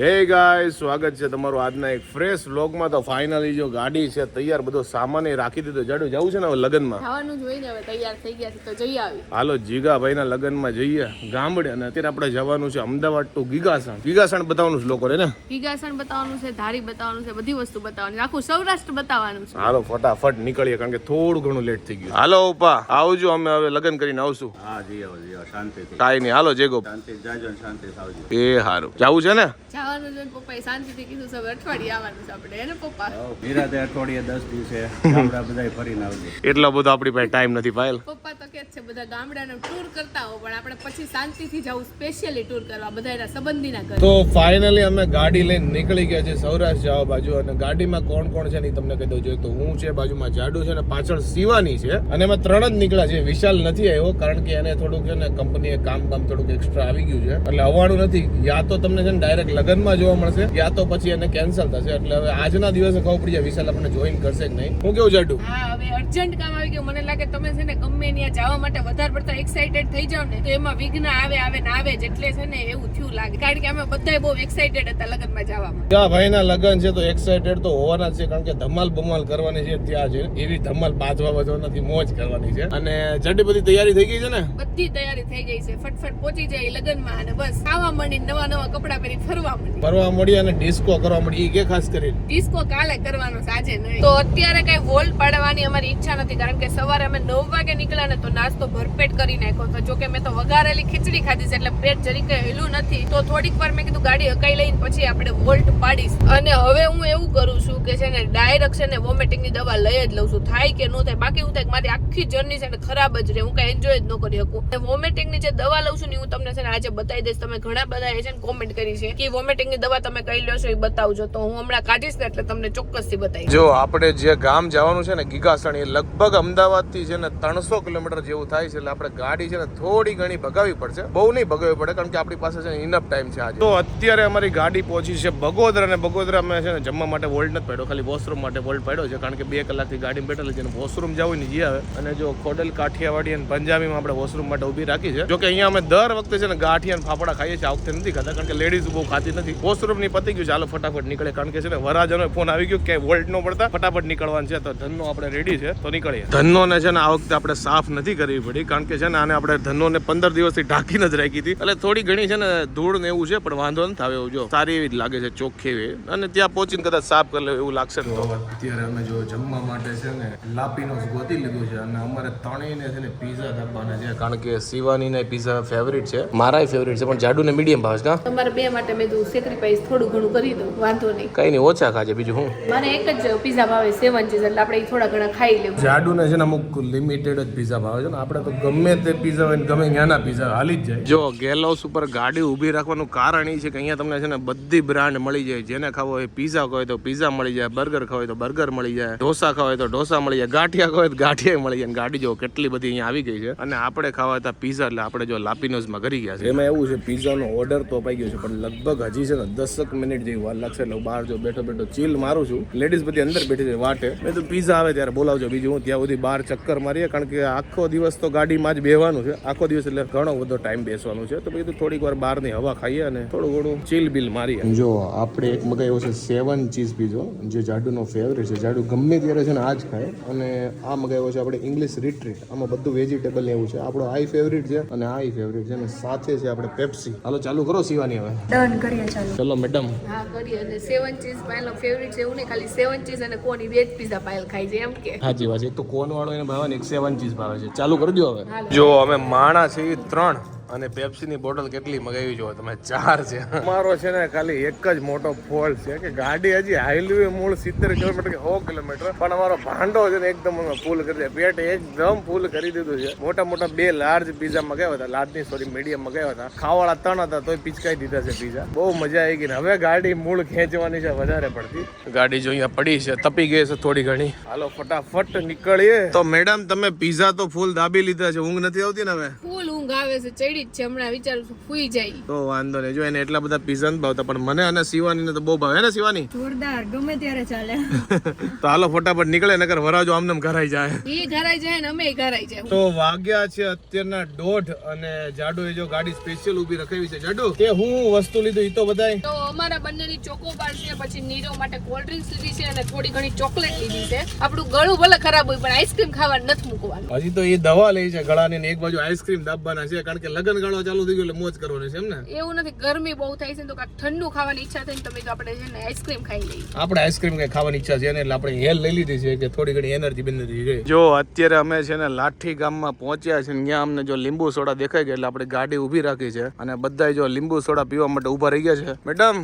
હે ગાય સ્વાગત છે તમારું આજના એક ફ્રેશ વ્લોગમાં તો ફાઇનલી જો ગાડી છે તૈયાર બધો સામાન એ રાખી દીધો. જાડું જવું છે ને હવે લગ્નમાં? ખાવાનું જોઈને હવે તૈયાર થઈ ગયા છે તો જઈ આવી. હાલો જીગાભાઈના લગ્નમાં જઈએ. ગામડે અને અત્યારે આપણે જવાનું છે અમદાવાદ ટુ ગીગાસણ. ગીગાસણ બતાવવાનું છે લોકો ને? ગીગાસણ બતાવવાનું છે ધારી બતાવવાનું છે બધી વસ્તુ બતાવવાની આખું સૌરાષ્ટ્ર બતાવવાનું છે. હાલો ફટાફટ નીકળીએ કારણ કે થોડું ઘણું લેટ થઈ ગયું. હાલો ઉપા આવજો અમે હવે લગ્ન કરીને આવશું. હા જી આવો જી આવો શાંતિથી. કાંઈ નહીં હાલો જેગો શાંતિ જાજો શાંતિ આવજો. એ સારું જવું છે ને? જવાનું છે પપ્પાએ શાંતિથી કીધું છે અઠવાડિયે આવવાનું છે આપણે. એને પપ્પા? નિરાતે અઠવાડિયે દસ દિવસે. ગામડા બધા ફરીને આવજો. એટલો બધો આપણી પાસે ટાઈમ નથી પાયલ પપ્પા તો કે છે બધા ગામડાનો ટૂર કરતા હો પણ આપણે પછી શાંતિથી જવું સ્પેશિયલી ટૂર કરવા બધા એના સંબંધીના ઘરે. તો ફાઇનલી અમે ગાડી લઈને નીકળી ગયા છે સૌરાષ્ટ્ર જવા બાજુ અને ગાડીમાં કોણ કોણ છે ને તમને કહી દઉં જોઈએ તો હું છે બાજુમાં જાડુ છે ને પાછળ શિવાની છે. અને અમે ત્રણ જ નીકળ્યા છે વિશાલ નથી આવ્યો કારણ કે એને થોડુંક છે ને કંપનીએ કામ કામ થોડુંક એક્સ્ટ્રા આવી ગયું છે. એટલે આવવાનું નથી યા તો તમને છે ને ડાયરેક્ટ લગ્નમાં જોવા મળશે યા તો પછી એને કેન્સલ થશે. એટલે હવે આજના દિવસે ખબર પડી જાય વિશાલ આપણને જોઈન કરશે કે નહીં. હું કેવું જાડું? હા હવે અર્જન્ટ કામ આવી ગયું. મને લાગે તમે છે ને ગમે ત્યાં જવા માટે વધારે પડતા એક્સાઇટેડ થઈ જાવ ને તો એમાં વિઘ્ન આવે આવે ને આવે જ એટલે છે ને એવું થયું લાગે. કારણ કે અમે બધાય બહુ એક્સાઇટેડ હતા લગ્નમાં જવામાં. ત્યાં ભાઈના લગ્ન છે તો એક્સાઇટેડ તો હોવાના જ છે કારણ કે ધમાલ બમાલ કરવાની છે ત્યાં છે એવી ધમાલ બાજવા બાજવા નથી મોજ કરવાની છે. અને જડી બધી તૈયારી થઈ ગઈ છે ને? બધી તૈયારી થઈ ગઈ છે. ફટફટ પહોંચી જાય લગ્નમાં અને બસ. ખાવા માંડી નવા નવા કપડા પહેરી ફરવા માંડી ફરવા મળી અને ડિસ્કો કરવા મળી. કે ખાસ કરીને. ડિસ્કો કાલે કરવાનો છે નહીં. તો અત્યારે કઈ વોલ્ટ પાડવાની અમારી ઈચ્છા નથી, કારણ કે સવારે અમે નવ વાગે નીકળ્યા ને તો નાસ્તો ભરપેટ કરી નાખ્યો હતો. જોકે મેં તો વઘારેલી ખીચડી ખાધી છે, એટલે પેટ જરી કઈ હેલું નથી. તો થોડીક વાર મેં કીધું ગાડી હકાઈ લઈને પછી આપણે વોલ્ટ પાડીશ. અને હવે હું એવું કરું છું કે છે ને ડાયરેક્ટ છે ને વોમિટિંગની દવા લઈ જ લઉં છું. થાય કે ન થાય, બાકી હું થાય મારી આખી જર્ની છે ને ખરાબ જ રહે, હું કઈ એન્જોય જ ન કરી શકું. વોમિટિંગની જે દવા લઉં છું ને, હું તમને છે ને આજે બતાવી દઈશ. તમે ઘણા બધા એ છે ને કોમેન્ટ કરી છે કે વોમિટિંગ ની દવા તમે કઈ લો છો એ બતાવજો. તો હું હમણાં કાઢીશ ને એટલે તમને ચોક્કસથી બતાવી જો આપણે જે ગામ જવાનું છે ને ગીગાસણ એ લગભગ અમદાવાદથી છે ને ત્રણસો કિલોમીટર જેવું થાય છે એટલે આપણે ગાડી છે ને થોડી ઘણી ભગાવી પડશે. બહુ નહીં ભગાવી પડે કારણ કે આપણી પાસે છે ને ઇનફ ટાઈમ છે આજે. તો અત્યારે અમારી ગાડી પહોંચી છે બગોદરા અને બગોદરા અમે છે ને જમવા માટે વોલ્ટ નથી પડ્યો ખાલી વોશરૂમ માટે વોલ્ટ પડ્યો છે કારણ કે બે કલાકથી ગાડી બેઠેલી છે વોશરૂમ જવું ને જે આવે. અને જો ખોડલ કાઠિયાવાડી અને પંજાબીમાં આપણે વોશરૂમ માટે ઊભી રાખી છે. જો કે અહીંયા અમે દર વખતે છે ને ગાંઠિયા અને ફાફડા ખાઈએ છીએ આ વખતે નથી ખાતા કારણ કે લેડીઝ બહુ ખાતી નથી. વોશરૂમની પતી ગયું ચાલો ફટાફટ નીકળે. કારણ કે છે ને વરાજનો ફોન આવી ગયો કે વોલ્ટ નો પડતા ફટાફટ નીકળવાનું છે. તો ધનનો આપણે રેડી છે. તો નીકળીએ. ધનનો ને છે ને આ વખતે આપણે સાફ નથી કરવી પડી. કારણ કે છે ને આને આપણે ધનનો ને પંદર દિવસથી ઢાંકીને જ રાખી હતી. એટલે થોડી ઘણી છે ને ધૂળ ને એવું છે પણ વાંધો નથી આવે એવું જો. સારી એવી જ લાગે છે ચોખ્ખી એવી. અને ત્યાં પહોંચીને કદાચ સાફ કરી લેવું એવું લાગશે તો. અત્યારે અમે જો જમવા માટે છે ને લાપીનો ગોતી લીધું છે. અને અમારે ત્રણેયને છે ને પીઝા ધાબાના છે. કારણ કે શિવાની ને પીઝા ફેવરિટ છે. મારાય ફેવરિટ છે પણ જાડુ ને મીડિયમ ભાવ છે તમારે બે માટે મેં સેક્રિફાઈસ થોડું ઘણું કરી દઉં વાંધો નહીં. કઈ નહીં ઓછા ખાજે બીજું હું? મને એક જ પીઝા ભાવે સેવન ચીઝ એટલે આપણે થોડા ઘણા ખાઈ લેવું. જાડુને છે ને અમુક લિમિટેડ જ પીઝા ભાવે છે ને આપણે તો ગમે તે પીઝા હોય ને ગમે ત્યાંના પીઝા હાલી જ જાય. જો ગેલ હાઉસ ઉપર ગાડી ઊભી રાખવાનું કારણ એ છે કે અહીંયા તમને છે ને બધી બ્રાન્ડ મળી જાય. જેને ખાવો હોય પીઝા ખાવ તો પીઝા મળી જાય બર્ગર ખાવ હોય તો બર્ગર મળી જાય ઢોસા ખાવ હોય તો ઢોસા મળી જાય ગાંઠિયા ખાવ હોય તો ગાંઠિયા મળી જાય. ગાડી જો કેટલી બધી અહીંયા આવી ગઈ છે. અને આપણે ખાવા હતા પીઝા એટલે આપણે જો લાપીનોઝમાં કરી ગયા છે એમાં એવું છે પીઝાનો ઓર્ડર તો અપાઈ ગયો છે પણ લગભગ હજી છે ને દસક મિનિટ જેવી વાર લાગશે. એટલે હું બહાર જો બેઠો બેઠો ચીલ મારું છું. લેડીઝ બધી અંદર બેઠી છે વાટે. મેં તો પીઝા આવે ત્યારે બોલાવજો બીજું હું ત્યાં સુધી બહાર ચક્કર મારીએ કારણ કે આખો દિવસ તો ગાડીમાં જ બેહવાનું છે. આખો દિવસ એટલે ઘણો બધો ટાઈમ બેસવાનું છે. તો પછી થોડીક વાર બહારની હવા ખાઈએ અને થોડું ઘણું ચીલ બિલ મારીએ. જો આપણે એક મગાવ્યો છે સેવન ચીઝ પીઝો જે જાડુનો ફેવરેટ છે. જાડુ ગમે ત્યારે છે ને આ જ ખાય. અને આ મગાવ્યો છે આપણે ઇંગ્લિશ રિટ્રીટ આમાં બધું વેજીટેબલ એવું છે. આપણો આઈ ફેવરિટ છે અને આઈ ફેવરેટ છે અને સાથે છે આપણે પેપ્સી હાલો ચાલુ કરો સીવાની હવે. ડન કરીએ. ચાલો. ચલો મેડમ હા કરીએ. અને સેવન ચીઝ પાયલનો ફેવરિટ છે એવું નહીં ખાલી સેવન ચીઝ અને કોન બે જ પીઝા પાયલ ખાય છે એમ કે. સાચી વાત છે એક તો કોન વાળો એને ભાવે ને એક સેવન ચીઝ ભાવે છે. ચાલુ કરી દો હવે. જો અમે માણા છે ત્રણ. અને પેપ્સી ની બોટલ કેટલી મગાવી જો તમે? ચાર છે. અમારો છે ને ખાલી એક જ મોટો ફોલ્ટ છે કે ગાડી હજી હાઈલવે મૂળ સિત્તેર કિલોમીટર કે સો કિલોમીટર. પણ અમારો ભાંડો છે ને એકદમ ફૂલ કરી દે પેટ એકદમ ફૂલ કરી દીધું છે. મોટા મોટા બે લાર્જ પીઝા મગાવ્યા હતા. લાર્જની સોરી મીડિયમ મગાવ્યા હતા. ખાવાળા ત્રણ હતા તોય પિચકાઈ દીધા છે પીઝા બહુ મજા આવી ગઈ હવે ગાડી મૂળ ખેંચવાની છે વધારે પડતી. ગાડી જો અહીંયા પડી છે. તપી ગઈ છે થોડી ઘણી. હાલો ફટાફટ નીકળીએ. તો મેડમ તમે પીઝા તો ફૂલ દાબી લીધા છે. ઊંઘ નથી આવતી ને હવે? ફૂલ ઊંઘ આવે છે. ચડી જ છે હમણાં વિચારું છું ફૂઈ જાય. તો વાંધો નહીં. જો એને એટલા બધા પીઝા નથી ભાવતા પણ મને અને શિવાનીને તો બહુ ભાવે. ને શિવાની? જોરદાર ગમે ત્યારે ચાલે. તો હાલો ફટાફટ નીકળે નકર વરાજો આમને ઘરાઈ જાય. એ ઘરાઈ જાય ને અમે ઘરાઈ જાય. તો વાગ્યા છે અત્યારના દોઢ અને જાડો એ જો ગાડી સ્પેશિયલ ઊભી રખાવી છે. જાડુ કે હું વસ્તુ લીધું ઈ તો બધાય. તો અમારા બંનેની ચોકોબાર છે પછી નીરો માટે કોલ્ડ ડ્રિંક્સ લીધી છે અને થોડી ઘણી ચોકલેટ લીધી છે. આપણું ગળું ભલે ખરાબ હોય પણ આઈસ્ક્રીમ ખાવા નથી મૂકવાનું. હજી તો એ દવા લઈ છે ગળાની ને એક બાજુ આઈસ્ક્રીમ દાબવાના છે કારણ કે લગન ગાળો ચાલુ થઈ ગયું એટલે મોજ કરવાની છે એમ ને? એવું નથી ગરમી બહુ થાય છે તો કાંઈક ઠંડુ ખાવાની ઈચ્છા થઈ તમે તો આપણે છે ને આઈસ્ક્રીમ ખાઈ લઈએ. આપણે આઈસ્ક્રીમ કઈ ખાવાની ઈચ્છા છે ને એટલે આપણે હેલ લઈ લીધી છે કે થોડી ઘણી એનર્જી બંધ થઈ ગઈ જો અત્યારે અમે છે ને લાઠી ગામમાં પહોંચ્યા છે ને ત્યાં અમને જો લીંબુ સોડા દેખાઈ ગયા એટલે આપણે ગાડી ઊભી રાખી છે અને બધા જો લીંબુ સોડા પીવા માટે ઊભા રહી ગયા છે. મેડમ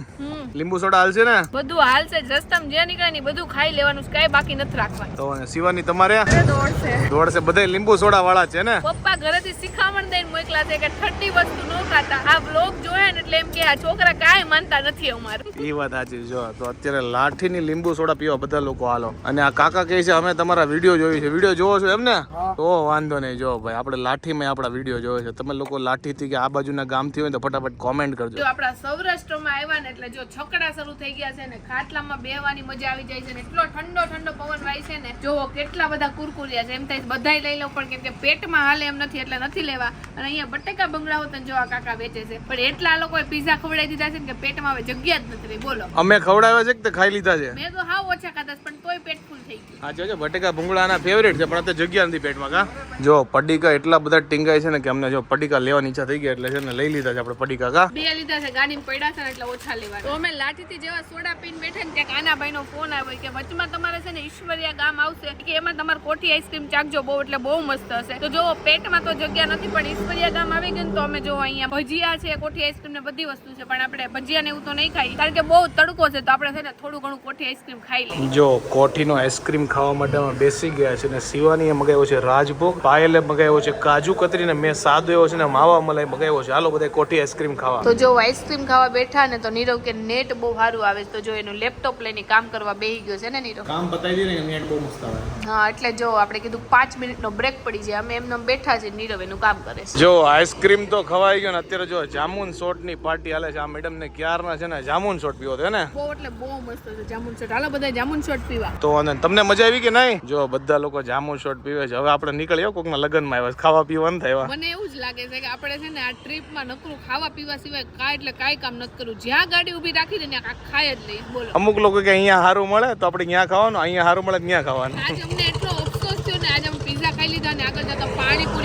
લીંબુ સોડા હાલશે ને? બધું હાલ છે જ રસ્તામાં જે નીકળે ને બધું ખાઈ લેવાનું કઈ બાકી નથી રાખવાનું. તો શિવાની તમારે? દોડશે. દોડશે બધા લીંબુ સોડા વાળા છે ને? પપ્પા ઘરેથી શીખામણ દઈને મોકલા છે કે ઠંડી વસ્તુ નો ખાતા. આ બ્લોગ જોયા ને એટલે એમ કે આ છોકરા કાંઈ માનતા નથી અમારું. એ વાત સાચી જો તો અત્યારે લાઠીની લીંબુ સોડા પીવા બધા લોકો હાલો. અને આ કાકા કહે છે અમે તમારા વીડિયો જોયું છે. વીડિયો જોવો છો એમ ને તો વાંધો નહીં. જો ભાઈ આપણે લાઠીમાં આપણા વીડિયો જોયો છે. તમે લોકો લાઠીથી કે આ બાજુના ગામથી હોય ને તો ફટાફટ કોમેન્ટ કરજો. આપણા સૌરાષ્ટ્રમાં આવ્યા ને એટલે જો છકડા શરૂ થઈ ગયા છે ને ખાટલામાં બેહવાની મજા આવી જાય છે ને એટલો ઠંડો ઠંડો પવન વાય છે ને. જો કેટલા બધા કુરકુરિયા છે. એમ થાય બધાય લઈ લો પણ કેમ કે પેટમાં હાલે એમ નથી એટલે નથી લેવા. અને અહીંયા બટેકા બંગડા હોત ને જો આ કાકા વેચે છે. પણ એટલા લોકોએ પીઝા ખવડાવી દીધા છે કે પેટમાં હવે જગ્યા જ નથી રહી. બોલો. અમે ખવડાવ્યા છે કે ખાઈ લીધા છે? મેં તો હાવ ઓછા ખાધા પણ તોય પેટ ફૂલ થઈ ગયું. હા જોજો ભટેકા ભૂંગળાના ફેવરેટ છે પણ અત્યારે જગ્યા નથી પેટમાં કા? જો પડીકા એટલા બધા ટીંગાય છે ને કે અમને જો પડીકા લેવાની ઈચ્છા થઈ ગઈ એટલે છે ને લઈ લીધા છે આપણે પડીકા કા? બે લીધા છે ગાડીમાં પડ્યા છે ને એટલે ઓછા લેવા તો અમે લાઠીથી જેવા સોડા પીને બેઠા ને ત્યાં કાનાભાઈ નો ફોન આવ્યો કે વચમાં તમારે છે ને ઈશ્વરિયા ગામ આવશે કે એમાં તમારે કોઠી આઈસ્ક્રીમ ચાખજો બહુ એટલે બહુ મસ્ત હશે. તો જો પેટમાં તો જગ્યા નથી પણ ઈશ્વરિયા ગામ આવી ગયું તો અમે જો અહીંયા ભજીયા છે કોઠી આઈસ્ક્રીમ ને બધી વસ્તુ છે પણ આપણે ભજીયા ને એવું તો નહીં ખાઈ કારણ કે બહુ તડકો છે તો આપણે છે ને થોડું ઘણું કોઠી આઈસ્ક્રીમ ખાઈ લઈએ. જો કોઠીનો આઈસ્ક્રીમ ખાવા માટે અમે બેસી ગયા છે ને શિવાનીએ મગાવ્યો છે રાજભોગ પાયલે મગાવ્યો છે કાજુ કતરી ને મેં સાદો એવો છે ને માવા મલાઈ મગાવ્યો છે. હાલો બધા કોઠી આઈસ્ક્રીમ ખાવા. તો જો આઈસ્ક્રીમ ખાવા બેઠા ને તો નીરવ કે નેટ બહુ સારું આવે છે. તો જો એનું લેપટોપ લઈને કામ કરવા બેહી ગયો છે ને નીરવ? કામ બતાવી દે ને નેટ બહુ મસ્ત આવે. હા એટલે જો આપણે કીધું પાંચ મિનિટનો બ્રેક પડી જાય. અમે એમને બેઠા છે નીરવ એનું કામ કરે છે. જો આઈસ્ક્રીમ તો ખવાઈ ગયો ને અત્યારે જો જામુન શોટની પાર્ટી હાલે છે. આ મેડમ ને ક્યારના છે ને જામુન શોટ પીવો છે ને? બહુ એટલે બહુ મસ્ત છે જામુન શોટ હાલો બધા જામુન શોટ પીવા. તો અને તમને મજા આવી કે નહીં? જો બધા લોકો જામુન શોટ પીવે છે. હવે આપણે નીકળીએ કોકના લગ્નમાં આવ્યા છે. ખાવા પીવાનું થાય મને એવું જ લાગે છે કે આપણે છે ને આ ટ્રીપમાં નકરું ખાવા પીવા સિવાય કાંઈ એટલે કાંઈ કામ નથી કરવું. જ્યાં ગાડી ઊભી રાખી દે ને ખાય જ લઈ બોલો. અમુક લોકો કે અહીંયા સારું મળે તો આપણે ત્યાં ખાવાનું અહીંયા સારું મળે ત્યાં ખાવાનું આજે અમને એટલો અફસોસ થયો ને આજે અમે પીઝા ખાઈ લીધા ને આગળ જતા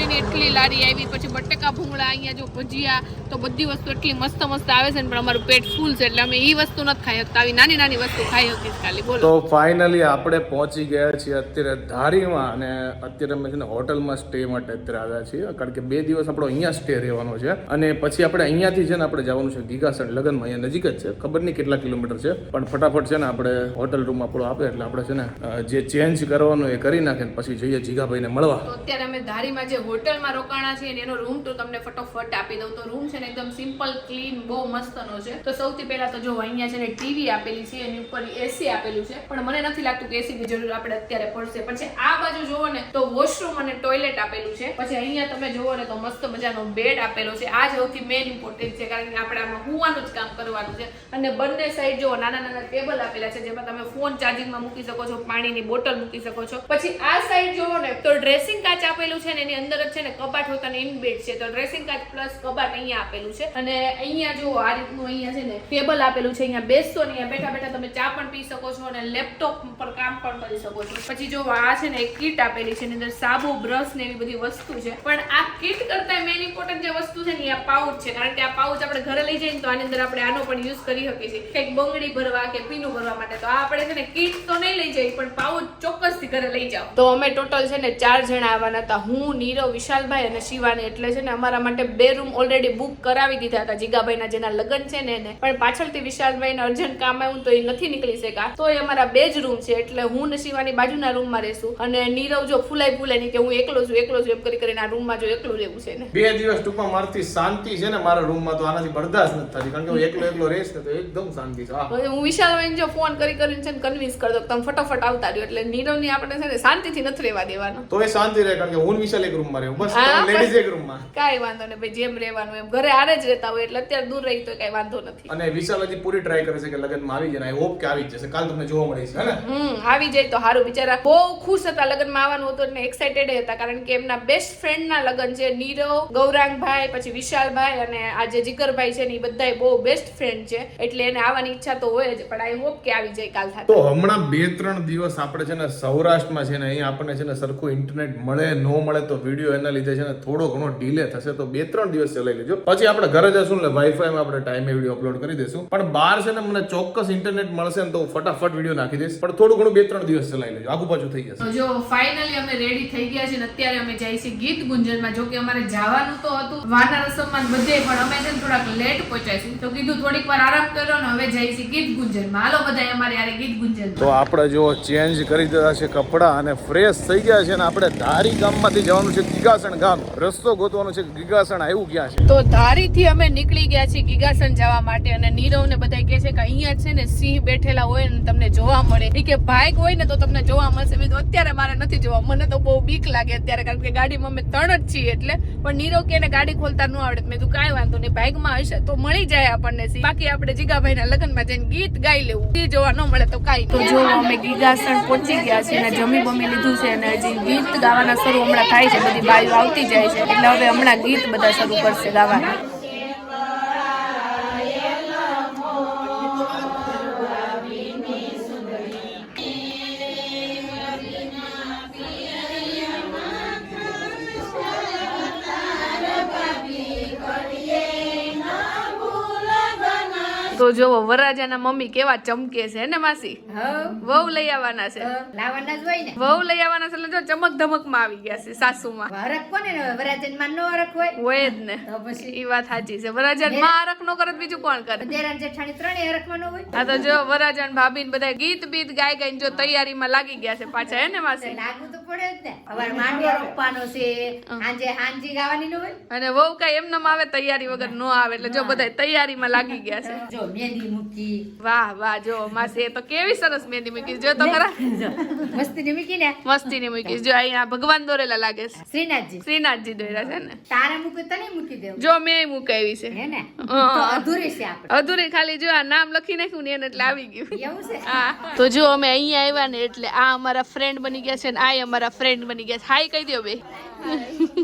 પાણીપુરીની એટલી લારી આવી પછી બટેકા ભૂંગળા અહીંયા જો ભજીયા તો બધી વસ્તુ એટલી મસ્ત મસ્ત આવે છે ને પણ અમારું પેટ ફૂલ છે એટલે અમે એ વસ્તુ નથી ખાઈ શકતા. આવી નાની નાની વસ્તુ ખાઈ શકીએ ખાલી બોલો. તો ફાઇનલી આપણે પહોંચી ગયા છીએ અત્યારે ધારીમાં અને અત્યારે અમે છે ને હોટલમાં સ્ટે માટે અત્યારે આવ્યા છીએ કારણ કે બે દિવસ આપણો અહીંયા સ્ટે રહેવાનો છે. અને પછી આપણે અહીંયાથી છે ને આપણે જવાનું છે ગીગાસણ લગ્નમાં અહીંયા નજીક જ છે ખબર નહીં કેટલા કિલોમીટર છે પણ ફટાફટ છે ને આપણે હોટલ રૂમ આપણો આપે એટલે આપણે છે ને જે ચેન્જ કરવાનું એ કરી નાખે ને પછી જઈએ જીગાભાઈને મળવા. અત્યારે અમે ધારીમાં જે હોટલમાં રોકાણા છીએ એનો રૂમ તો તમને ફટોફટ આપી દઉં. તો રૂમ છે ને એકદમ સિમ્પલ ક્લીન બહુ મસ્તનો છે. તો સૌથી પહેલા તો જો અહીંયા છે ને ટીવી આપેલી છે, એની ઉપર એસી આપેલું છે. પણ મને નથી લાગતું કે એસીની જરૂર આપણે અત્યારે પડશે. પછી આ બાજુ જોવો ને તો વોશરૂમ અને ટોયલેટ આપેલું છે. પછી અહીંયા તમે જોવો ને તો મસ્ત મજાનો બેડ આપેલો છે. આ સૌથી મેઇન ઇમ્પોર્ટન્ટ છે, કારણ કે આપણે આમાં હુવાનું જ કામ કરવાનું છે. અને બંને સાઈડ જો નાના નાના ટેબલ આપેલા છે, જેમાં તમે ફોન ચાર્જિંગમાં મૂકી શકો છો, પાણીની બોટલ મૂકી શકો છો. પછી આ સાઈડ જોવો ને તો ડ્રેસિંગ કાચ આપેલું છે ને એની અંદર જ છે ને કબાટ હોતા ઇનબેડ છે. તો ડ્રેસિંગ કાચ પ્લસ કબાટ અહીંયા આપેલું છે. અને અહીંયા જુઓ આ રીતનું અહીંયા છે ને ટેબલ આપેલું છે, અહીંયા બેસશો ને અહીંયા બેઠા બેઠા તમે ચા પણ પી શકો છો અને લેપટોપ પર કામ પણ કરી શકો છો. પછી જો આ છે ને એક કીટ આપેલી છે, એની અંદર સાબુ, બ્રશ ને એવી બધી વસ્તુ છે. પણ આ કીટ કરતા મેન ઇમ્પોર્ટન્ટ જે વસ્તુ છે ને આ પાઉચ છે, કારણ કે આ પાઉચ આપણે ઘરે લઈ જઈએ તો આની અંદર આપણે આનો પણ યુઝ કરી શકીએ છીએ. કંઈક બંગડી ભરવા કે પીનું ભરવા માટે તો આ આપણે છે ને કીટ તો નહીં લઈ જઈએ, પણ પાઉચ ચોક્કસથી ઘરે લઈ જાઓ. તો અમે ટોટલ છે ને ચાર જણા આવવાના હતા. હું, નીરવ, વિશાલભાઈ અને શિવાની એટલે છે ને અમારા માટે બે રૂમ ઓલરેડી બુક કરાવી દીધા હતા જીગાભાઈના જેના લગ્ન છે ને એને. પણ પાછળથી વિશાલભાઈને અર્જન્ટ કામ આવ્યું તો એ નથી નીકળી શકા તો એ અમારા બે જ રૂમ છે એટલે હું ને શિવાની બાજુના રૂમમાં રહેશું. અને નીરવ જો ફૂલાય ફૂલાય નહીં કે હું એકલો છું એકલો છું એમ કરી કરીને આ રૂમમાં જો એકલું રહેવું છે ને. બે દિવસ ટૂંકમાં મારથી શાંતિ છે ને મારા રૂમમાં તો આનાથી બરદાસ્ત નથી થતી. કારણ કે હું એકલો એકલો રહીશ ને તો એકદમ શાંતિ છે. હું વિશાલભાઈને જો ફોન કરી કરીને છે ને કન્વિન્સ કરી દો તમે ફટાફટ આવતા રહ્યો. એટલે નીરવની આપણે છે ને શાંતિથી નથી રહેવા દેવાનું. તો એ શાંતિ રહે કારણ કે હું વિશાલ એક રૂમમાં રહેવું બસ લેડીઝ એક રૂમમાં કાંઈ વાંધો નહીં ભાઈ જેમ રહેવાનું એમ. ઘરે આરે જ રહેતા હોય એટલે અત્યારે દૂર રહી તો કઈ વાંધો નથી. અને વિશાલ હજી પૂરી ટ્રાય કરે છે કે લગ્નમાં આવી જાય આઈ હોપ કે આવી જશે. કાલ તમને જોવા મળે છે હે હમ આવી જાય તો સારું બિચારા બહુ ખુશ હતા લગ્નમાં આવવાનું હતું એટલે એક્સાઇટેડ હતા. કારણ કે એમના બેસ્ટ ફ્રેન્ડના લગ્ન છે નીરવ ગૌરાંગભાઈ પછી વિશાલભાઈ અને આ જે જીગરભાઈ છે ને એ બધાય બહુ બેસ્ટ ફ્રેન્ડ છે. એટલે એને આવવાની ઈચ્છા તો હોય જ પણ આઈ હોપ કે આવી જાય કાલ તો હમણાં બે ત્રણ દિવસ આપણે છે ને સૌરાષ્ટ્રમાં છે ને અહીંયા આપણને છે ને સરખું ઇન્ટરનેટ મળે ન મળે તો વીડિયો એના લીધે છે ને થોડો ઘણો ડીલે થશે. તો બે ત્રણ દિવસ ચલાવી લેજો. પછી આપણે ઘરે જશું ને વાઈફાઈ માં આપણે ટાઈમે વીડિયો અપલોડ કરી દઈશું. પણ બહાર છે ને મને ચોક્કસ ઇન્ટરનેટ મળશે ને તો ફટાફટ વીડિયો નાખી દઈશ. પણ થોડું ઘણું બે ત્રણ દિવસ ચલાવી લેજો. આગુ પાછું થઈ જશે. જો ફાઇનલી અમે રેડી થઈ ગયા છે ને અત્યારે અમે જઈએ છીએ ગીત ગુંજનમાં. જો કે અમારે જવાનું તો હતું વાના રસમમાં બધે પણ અમે છે ને થોડાક લેટ પહોંચાઈશું તો કીધું થોડીક વાર આરામ કર્યો ને હવે જઈએ છીએ ગીત ગુંજનમાં. હાલો બધા અમારે યારે ગીત ગુંજન તો આપણે જો ચેન્જ કરી દીધા છે કપડાં અને ફ્રેશ થઈ ગયા છે ને આપણે ધારી ગામમાંથી જવાનું છે ગીગાસણ ગામ. રસ્તો ગોતવાનો છે કે ગીગાસણ. આવ્યું ક્યાં છે? તો ધારીથી અમે નીકળી ગયા છીએ ગીગાસન જવા માટે અને નીરવ ને બધા કહે છે કે અહીંયા છે ને સિંહ બેઠેલા હોય ને તમને જોવા મળે. એ કે ભાઈક હોય ને તો તમને જોવા મળશે. મેં અત્યારે મારે નથી જોવા. મને તો બહુ બીક લાગે અત્યારે કારણ કે ગાડીમાં અમે ત્રણ જ છીએ એટલે. પણ નીરવ કે ગાડી ખોલતા ન આવડે. મેં તું કાંઈ વાંધો નહીં બાઇકમાં હશે તો મળી જાય આપણને સિંહ. બાકી આપણે જીગાભાઈના લગ્નમાં જઈને ગીત ગાઈ લેવું. સિંહ જોવા ન મળે તો કાંઈ તો જો અમે ગીગાસન પહોંચી ગયા છે અને જમી બમી લીધું છે અને હજી ગીત ગાવાના શરૂ હમણાં થાય છે. બધી બાઈઓ આવતી જાય છે. એટલે હવે હમણાં ગીત બધા શરૂ કરશે ગાવાના. તો જોવો વરરાજાના મમ્મી કેવા ચમકે છે ને માસી? વહુ લઈ આવવાના છે. લાવવાના જ હોય ને. વહુ લઈ આવવાના છે એટલે જો ચમક ધમકમાં આવી ગયા છે સાસુમાં. હરખ કોને ને વરાજનમાં નો હરખ હોય. હોય જ ને. તો પછી? ઈ વાત સાચી છે. વરરાજનમાં આરખ નો કરે બીજું કોણ કરે? દેરાન જેઠાણી ત્રણેય હરખમાં નો હોય. આ તો જો વરરાજન ભાભી ને બધા ગીત બીત ગાઈ ગાઈને જો તૈયારીમાં લાગી ગયા છે પાછા હે ને માસી? લાગવું તો પડે ને. માંડવો રોપવાનો છે. હાંજે હાંજી ગાવાની નો હોય અને વહુ કઈ એમનેમ આવે તૈયારી વગર નો આવે એટલે જો બધા તૈયારીમાં લાગી ગયા છે. જો મહેંદી મૂકી. વાહ વાહ જો માસી તો કેવી સરસ મહેંદી મૂકી જો તો ખરા. મસ્તી ની મૂકી ને મસ્તી ની મૂકી. જો અહીંયા ભગવાન દોરેલા લાગે છે. શ્રીનાથજી. શ્રીનાથજી દોર્યા છે ને. તારે મૂકે તને મૂકી દેવું. જો મેં મૂકાવી છે. હે ને? તો અધૂરી છે આપણે. અધૂરી ખાલી જો આ નામ લખી નાખ્યું ને એને એટલે આવી ગયું. એવું છે? તો જો અમે અહીંયા આવ્યા ને એટલે આ અમારા ફ્રેન્ડ બની ગયા છે ને આ અમારા ફ્રેન્ડ બની ગયા હાય કહી દો બે.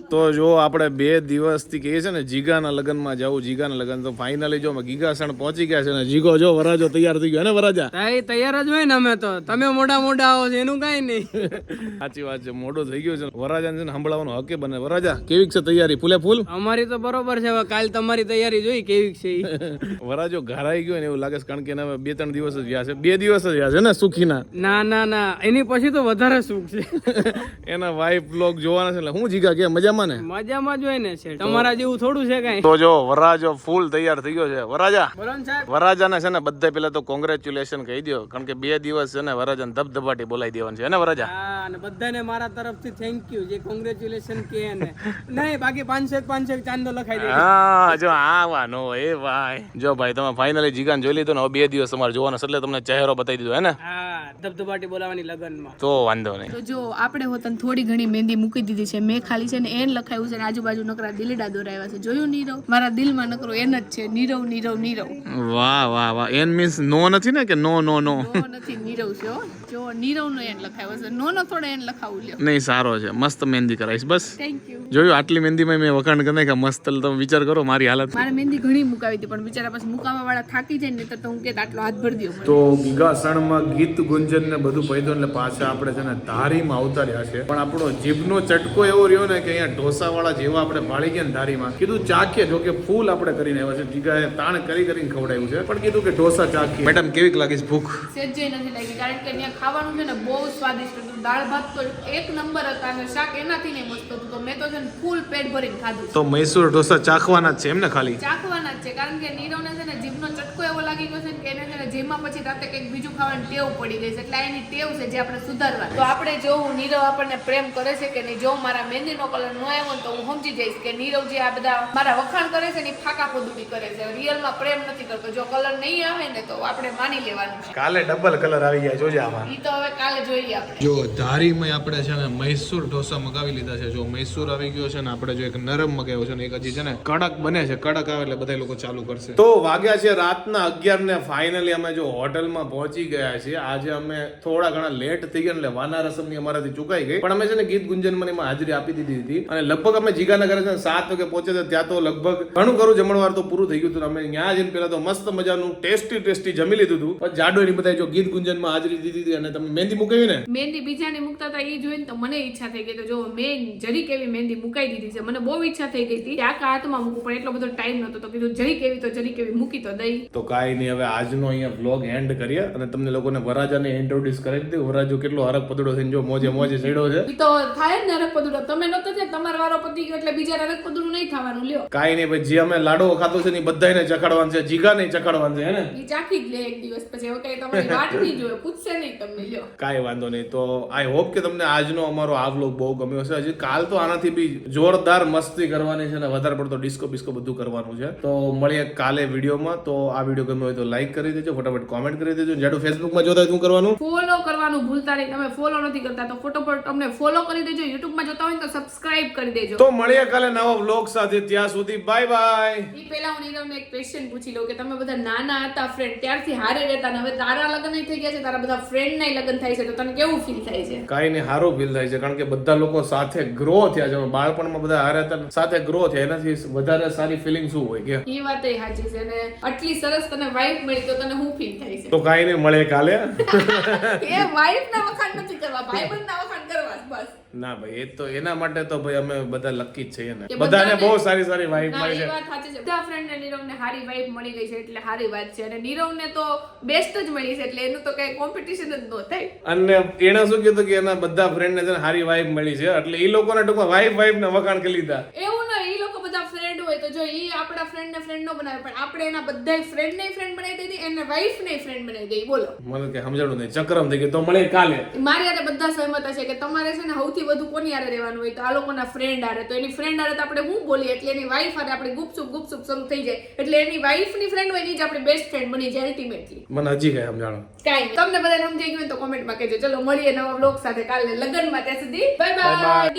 તો જો આપણે બે દિવસથી કહીએ છે ને જીગાના લગ્નમાં જવું જીગાના લગ્ન તો ફાઇનલી જો અમે ગીગાસણ પહોંચી ગયા છે ને જીગો જો વરાજો તૈયાર થઈ ગયો ને વરાજા તૈયાર જ હોય ને અમે તો. તમે મોડા મોડા આવો છો એનું કઈ નહીં. સાચી વાત છે મોડો થઈ ગયો છે. વરાજાને છે ને સંભળાવવાનો હકે બને. વરાજા કેવી છે તૈયારી? ફૂલે ફૂલ? અમારી તો બરોબર છે હવે કાલ તમારી તૈયારી જોઈ કેવી છે. વરાજો ઘરાઈ ગયો ને એવું લાગે છે કારણ કે એને હવે બે ત્રણ દિવસ જ રહ્યા છે. બે દિવસ જ રહ્યા છે ને સુખીના. ના ના ના એની પછી તો વધારે સુખ છે. એના વાઈફ બ્લોગ જોવાના છે એટલે હું જીગા કે મજામાં ને? મજામાં જ હોય ને છે. તમારા જેવું થોડું છે કઈ? તો જો વરાજો ફૂલ તૈયાર થઈ ગયો છે. વરાજા વરાજાને છે ને બધા પેલા તો કોંગ્રેચ્યુલેશન કહી દો કારણ કે બે દિવસ છે ને વરાજાને ધબધબાટી બોલાવી દેવાનું છે. ને વરાજા હા અને બધાને મારા તરફથી થેન્ક યુ જે કોંગ્રેચ્યુલેશન કે ને નહીં બાકી પાંચસો પાંચસો ચાંદો લખાઈ દે. હા જો નો એ ભાઈ. જો ભાઈ તમે ફાઇનલી જીગાન જોઈ લીધો ને બે દિવસ તમારે જોવાનો એટલે તમને ચહેરો બતાવી દીધો હે ને? હા. ધબધબાટી બોલાવાની લગનમાં. તો વાંધો નહીં. તો જો આપણે હોતન થોડી ઘણી મહેંદી મૂકી દીધી છે. મેં ખાલી છે ને એન લખાયું છે ને આજુબાજુ નકરા દિલડા દોરાવ્યા છે. જોયું નીરવ? મારા દિલમાં નકરો એન જ છે. નીરવ નીરવ નીરવ. વાહ વાહ વાહ. એન મીન્સ નો નથી ને કે નો નો નો નો નથી નીરવ છે હો. જો નીરવ નો એન લખાયો છે. નો નો થોડો એન લખાવું લ્યો. નહીં સારો છે. મસ્ત મહેંદી કરાવીશ. બસ. થેન્ક યુ જોયું આટલી મહેંદીમાં મેં વખાણ કરી નાખ્યા. મસ્ત તમે વિચાર કરો મારી હાલત. મારે મહેંદી ઘણી મુકાવી હતી પણ બિચારા પાસે મુકાવા વાળા થાકી જાય ને તો હું કે આટલો હાથ ભરી દઉં. તો ગીગાસણમાં ગીત ગુંજન ને બધું પૈદો એટલે પાછા આપણે છે ને ધારીમાં આવતા રહ્યા છે. પણ આપણો જીભનો ચટકો એવો રહ્યો ને કે અહીંયા ઢોસાવાળા જેવા આપણે ભાળી ગયા ને ધારીમાં. કીધું ચાખીએ જો કે ફૂલ આપણે કરીને આવ્યા છે. જીગાએ તાણ કરી કરીને ખવડાવ્યું છે. પણ કીધું કે ઢોસા ચાખીએ. મેડમ કેવી લાગી છે ભૂખ? સેજે નથી લાગી કારણ કે અહીંયા ખાવાનું છે ને બહુ સ્વાદિષ્ટ હતું. દાળ ભાત તો એક નંબર હતા અને શાક એનાથી નહીં મસ્ત હતું. તો મેં તો છે ને ફૂલ પેટ ભરીને ખાધું તો મૈસૂર ઢોસા ચાખવાના જ છે એમ ને ખાલી? ચાખવાના જ છે કારણ કે નીરવને છે ને જીભનો ચટકો એવો લાગી ગયો છે કે એને છે ને જેમાં પછી રાતે કંઈક બીજું ખાવાની ટેવ પડી ગઈ છે. એટલે એની ટેવ છે જે આપણે સુધારવા તો આપણે જોવું નીરવ આપણને પ્રેમ કરે છે કે નહીં જો મારા મહેંદીનો કલર ન આવ્યો ને તો હું સમજી જઈશ કે નીરવ જે આ બધા મારા વખાણ કરે છે ને એ ફાકા ફોદુડી કરે છે. રિયલમાં પ્રેમ નથી કરતો. જો કલર નહીં આવે ને તો આપણે માની લેવાનું છે. કાલે ડબલ કલર આવી ગયા જોજે આમાં. ઈ તો હવે કાલે જોઈએ આપણે. જો ધારીમાં આપણે છે ને મૈસૂર ઢોસા મગાવી લીધા છે. જો મૈસૂર આવી ગયો છે ને આપણે જો એક નરમ મગાવ્યો છે ને એક હજી છે ને કડક બને છે. કડક આવે એટલે બધા લોકો ચાલુ કરશે. તો વાગ્યા છે રાતના અગિયાર ને ફાઇનલી અમે જો હોટલમાં પહોંચી ગયા છીએ આજે અમે થોડા ઘણા લેટ થઈ ગયા એટલે વાના રસમની અમારાથી ચુકાઈ ગઈ. પણ અમે છે ને ગીત ગુંજનમાં એમાં હાજરી આપી દીધી હતી. અને લગભગ અમે જીગાનગર છે સાત વાગે પહોંચ્યા હતા ત્યાં તો લગભગ ઘણું ખરું જમણવાર તો પૂરું થઈ ગયું હતું અમે ત્યાં જઈને પેલા તો મસ્ત મજાનું ટેસ્ટી ટેસ્ટી જમી લીધું હતું. પણ જાડો એની બધા જો ગીત ગુંજનમાં હાજરી દીધી હતી અને તમે મહેંદી મૂકાવી ને? મહેંદી બીજાને મૂકતા હતા એ જોઈને તો મને ઈચ્છા થઈ ગઈ તો જો મેં જરીક એવી મહેંદી મુકાઈ દીધી છે મને બહુ ઈચ્છા થઈ ગઈ હતી. આખા હાથમાં મૂકું પણ એટલો બધો ટાઈમ નતો તો કીધું જરીક એવી તો જરીક એવી મૂકી તો દઈ. તો કાંઈ નહીં હવે આજનો અહીંયા વ્લોગ એન્ડ કરીએ અને તમને લોકોને વરાજાને ઇન્ટ્રોડ્યુસ કરી દીધું. વરાજો કેટલો હરક પદડો થઈને જો મોજે મોજે ચડ્યો છે. તો થાય ને હરક પદુડો તમે નતો છે તમારો વારો પતિ ગયો એટલે બીજા હરક પદુડું નહીં થવાનું. લ્યો. કાઈ નહીં ભાઈ જે અમે લાડો ખાધો છે ને બધાને ચખાડવાનું છે. નહીં ચખાડવાનું છે હે ને? એ ચાખી જ લે એક દિવસ પછી. હવે કઈ તમારી વાત નહીં જોયો પૂછશે નહીં તમને લ્યો. કાઈ વાંધો નહીં. તો આઈ હોપ કે તમને આજનો અમારો આ વ્લોગ બહુ ગમ્યો હશે. હજી કાલ તો આનાથી બી જોરદાર મસ્તી કરવાની છે ને વધારે પડતો ડિસ્કો બિસ્કો બધું કરવાનું છે. તો મળીએ કાલે વિડીયોમાં. તો આ વીડિયો ગમ્યો હોય તો લાઈક કરી દેજો. ફટાફટ કોમેન્ટ કરી દેજો. જેટલું ફેસબુકમાં જોતા હોય શું કરવાનું? ફોલો કરવાનું ભૂલતા નહીં. તમે ફોલો નથી કરતા તો ફટોફટ તમને ફોલો કરી દેજો. યુટ્યુબમાં જોતા હોય તો સબસ્ક્રાઇબ કરી દેજો. તો મળીએ કાલે નવા વ્લોગ સાથે. ત્યાં સુધી બાય બાય ઈ પહેલા હું નીરવને એક ક્વેશ્ચન પૂછી લઉં કે તમે બધા નાના હતા ફ્રેન્ડ ત્યારથી હારે રહેતા હવે તારા લગ્ન થઈ ગયા છે? તારા બધા ફ્રેન્ડ ના લગ્ન થાય છે? તો તને કેવું ફીલ થાય છે? કાંઈ નહીં સારું ફીલ થાય છે. કારણ કે બધા લોકો સાથે ગ્રો થયા છે. બાળપણમાં બધા હારે હતા સાથે ગ્રો થયા. એનાથી વધારે સારી ફિલિંગ શું હોય કે? એ વાત એ સાચી છે. અને આટલી સરસ તને વાઇફ મળી તો તને ફીલ થાય છે. તો કાઈ ને મળે કાલે. એ વાઇફ ના વખાણ નથી કરવા ભાઈબંધ ના વખાણ કરવા બસ. ના ભાઈ એ તો એના માટે તો ભાઈ અમે બધા લકી જ છીએ ને બધાને બહુ સારી સારી વાઈફ મળી છે. વાત સાચી છે. બધા ફ્રેન્ડ ને નીરવ ને સારી વાઇફ મળી ગઈ છે એટલે હારી વાત છે. અને નીરવ ને તો બેસ્ટ જ મળી છે એટલે એનું તો કઈ કોમ્પિટિશન જ ન થાય. અને એને શું કીધું કે એના બધા ફ્રેન્ડ ને ને સારી વાઈફ મળી છે એટલે એ લોકોને ટૂંકમાં વાઈફ વાઈફ ને વખાણ કરી લીધા. એવું ના એ લોકો બધા ફ્રેન્ડ હોય તો જો એ આપણા ફ્રેન્ડ ને ફ્રેન્ડ નો બનાવે પણ આપણે એના બધા ફ્રેન્ડ ને ફ્રેન્ડ બનાવી દીધી એને વાઈફ ને ફ્રેન્ડ બનાવી દઈ બોલો. મને કે સમજાણું નહીં. ચક્રમ થઈ ગયું. તો મળે કાલે. મારી હારે બધા સહમત છે કે તમારે છે ને સૌથી વધુ કોની આરે રહેવાનું હોય? તો આ લોકોના ફ્રેન્ડ આરે તો એની ફ્રેન્ડ આરે તો આપણે હું બોલીએ? એટલે એની વાઈફ આરે આપણે ગુપચુપ ગુપચુપ શરૂ થઈ જાય. એટલે એની વાઈફની ફ્રેન્ડ હોય ને ઈ જ આપણે બેસ્ટ ફ્રેન્ડ બની જાય અલ્ટિમેટલી મને હજી કઈ સમજાણો. કાંઈ તમને બધાને સમજાઈ ગયું તો કોમેન્ટમાં કહેજો. ચલો મળીએ નવા બ્લોગ સાથે કાલે લગનમાં. ત્યાં સુધી બાય. બાય